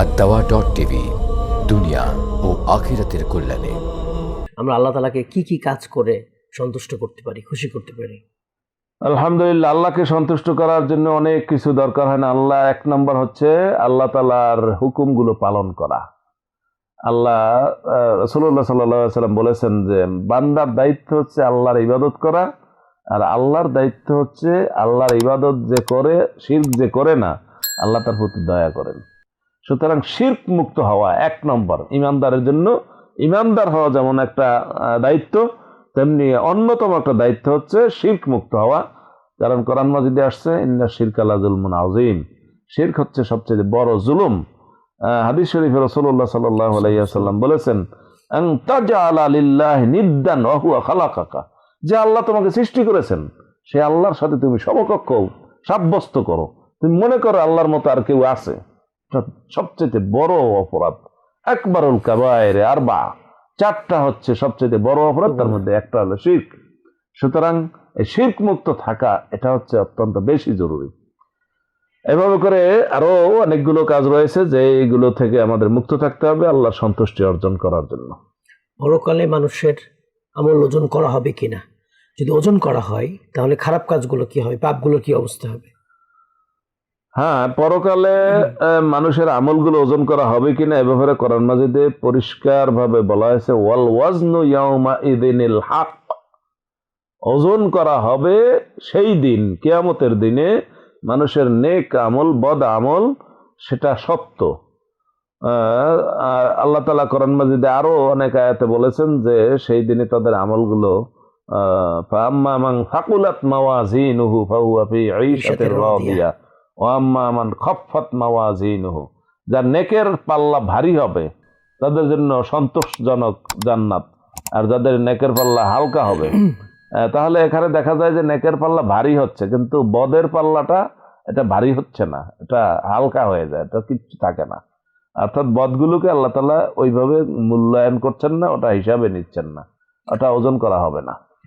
আর দাওয়া dot TV দুনিয়া ও আখিরাতের কল্যাণে। আমরা আল্লাহ তালাকে কি কি কাজ করে সন্তুষ্ট করতে পারি খুশি করতে পারি? আলহামদুলিল্লাহ আল্লাহকে সন্তুষ্ট করার জন্য অনেক কিছু দরকার হয় না। আল্লাহ এক নম্বর হচ্ছে আল্লাহ তালার হুকুমগুলো পালন করা। আল্লাহ রসুল্লাহ সাল্লাম বলেছেন যে বান্দার দায়িত্ব হচ্ছে আল্লাহর ইবাদত করা আর আল্লাহর দায়িত্ব হচ্ছে আল্লাহর ইবাদত যে করে শির্ক যে করে না আল্লাহ তার প্রতি দয়া করেন। সুতরাং শির্ক মুক্ত হওয়া এক নম্বর, ইমানদারের জন্য। ইমানদার হওয়া যেমন একটা দায়িত্ব, তেমনি অন্যতম একটা দায়িত্ব হচ্ছে শির্ক মুক্ত হওয়া। কারণ কোরআন মাজিদে আসছে, ইন্না শির্ক আল্লাহ জুলমুন আজিম শির্ক হচ্ছে সবচেয়ে বড় জুলুম। হাদিস শরীফে রসুল্লাহ সাল্লাহ আলাইসাল্লাম বলেছেন নিদ্দান যে আল্লাহ তোমাকে সৃষ্টি করেছেন, সে আল্লাহর সাথে তুমি সমকক্ষ, সাব্যস্ত করো। তুমি মনে করো আল্লাহর মতো আর কেউ আছে। সবচেয়ে বড় অপরাধ। একবারুল কাবায়ের আর বা চারটা হচ্ছে সবচেয়ে বড় অপরাধ, তার মধ্যে একটা হলো শির্ক। সুতরাং এই শির্ক মুক্ত থাকা, এটা হচ্ছে অত্যন্ত বেশি জরুরি। এভাবে করে আরও অনেকগুলো কাজ রয়েছে যে এইগুলো থেকে আমাদের মুক্ত থাকতে হবে আল্লাহ সন্তুষ্টি অর্জন করার জন্য। পরকালে মানুষের আমল ওজন করা হবে কিনা? যদি ওজন করা হয়, তাহলে খারাপ কাজগুলো কি হবে পাপগুলো কি অবস্থা হবে? হ্যাঁ পরকালে মানুষের আমলগুলো ওজন করা হবে কিনা এ ব্যাপারে কোরআন মাজিদে পরিষ্কার ভাবে বলা হয়েছে ওয়াল ওয়াজনু ইয়াউমা ইদিনিল হক। ওজন করা হবে সেই দিন কিয়ামতের দিনে মানুষের নেক আমল বদ আমল সেটা সত্য আর আল্লাহ তালা কোরআন মাজিদে আরও অনেক আয়াতে বলেছেন যে সেই দিনে তাদের আমলগুলো আহ, ফাআম্মা মান ফাকুলাত মাওয়াজিনুহু ফাহুয়া ফি ঈশাতির রাদিয়া। ওয়াম্মা মান খফফাত মাওয়াজিনুহু। যার নেকের পাল্লা ভারী হবে, তাদের জন্য সন্তোষজনক জান্নাত। আর যাদের নেকের পাল্লা হালকা হবে তাহলে এখানে দেখা যায় যে নেকের পাল্লা ভারী হচ্ছে, কিন্তু বদের পাল্লাটা এটা ভারী হচ্ছে না, এটা হালকা হয়ে যায়, এটা কিচ্ছু থাকে না। অর্থাৎ বদগুলোকে আল্লাহ তালা ওইভাবে মূল্যায়ন করছেন না, ওটা হিসাবে নিচ্ছেন না, ওটা ওজন করা হবে না।